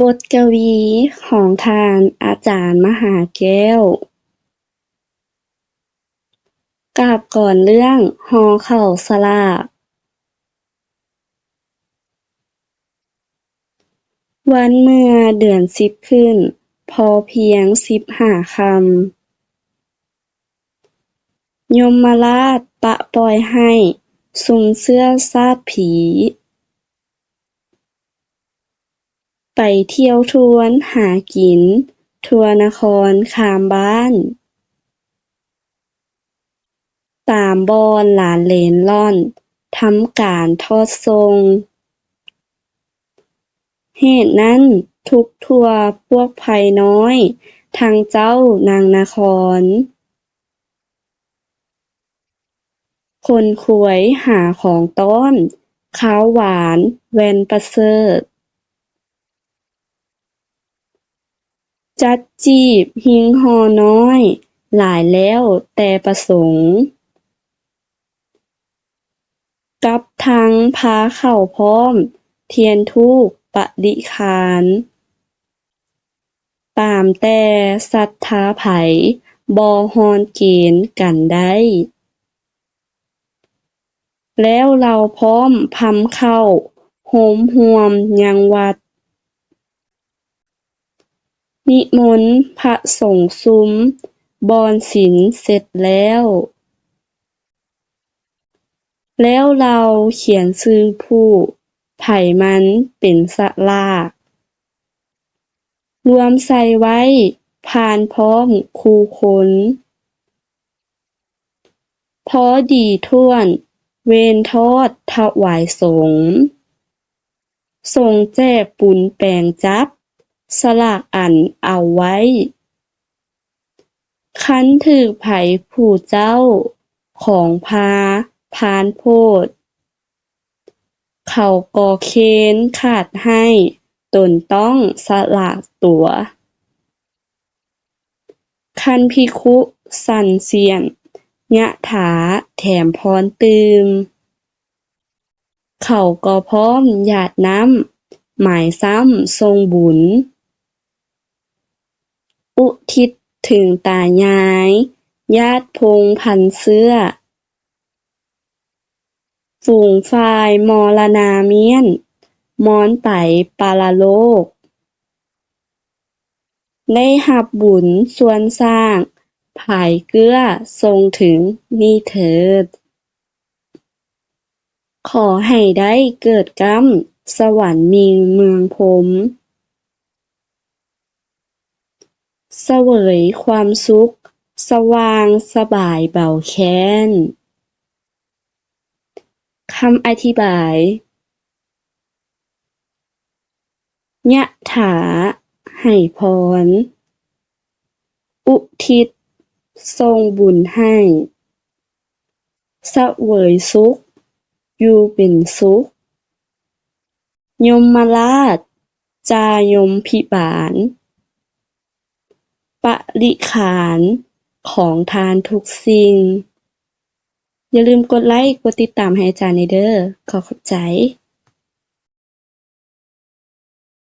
บทกวีของท่านอาจารย์มหาแก้วกาบก่อนเรื่องฮอเข้าสลากวันเมื่อเดือนสิบขึ้น พอเพียงสิบห้าคำ ยมราชปะปล่อยให้ซุมเชื้อชาติผี ไปเที่ยวทวน หากิน ทัวนคร ข้ามบ้าน ตามบอน หลานเลนร่อน ทำการทอดทรงเหตุนั้น ทุกทัวพวกภัยน้อยทางเจ้านางนาคร คนขวยหาของต้อน ข้าวหวาน แวนประเสริฐ จัดจีบหิงหอน้อย หลายแล้วแต่ประสงค์ กับทั้งพาเข้าพร้อม เทียนทูกปฏิฆาฬ ตามแต่ศรัทธาไผ บ่ฮอนเกณฑ์กันได้ แล้วเราพร้อมพำเข้าว โหมหวมยังวัด นิมนต์พระสงฆ์ซุ้ม บอนศิลเสร็จแล้ว แล้วเราเขียนชื่อผู้ ไผ่มันเป็นสระ รวมใส่ไว้ พานพร้อมคูค้น พอดีท่วน เวนทอดถวายสงส่งแจ้ปุนแปลงจับ สลากอั้นเอาไว้ คันถือไผผู้เจ้า ของพา พานโพด เขาก่อเค้นขาดให้ ตนต้องสลากตัวคันพิคุสันเสียน ยะถาแถมพรตืมเขาก็พร้อมหยาดน้ำ หมายซ้ำทรงบุญ อุทิศถึงตายาย ญาติพงพันเสื้อ ฝูงฟายมรณาเมียน มอนไปปาราโลก ได้หับบุญส่วนสร้างผายเกื้อทรงถึงนี่เถิด ขอให้ได้เกิดกรรมสวรรค์มีเมืองผม เสวยความสุข สว่างสบายเบาแค้น คำอธิบาย ยะถา ให้พร อุทิศ ทรงบุญให้สเวยสุข อยู่เป็นสุข ยมมาลาช จายมพิบาล ปริขานของทานทุกสิ่ง อย่าลืมกดไลค์ กดติดตามให้อาจารย์แน่เด้อ ขอบใจ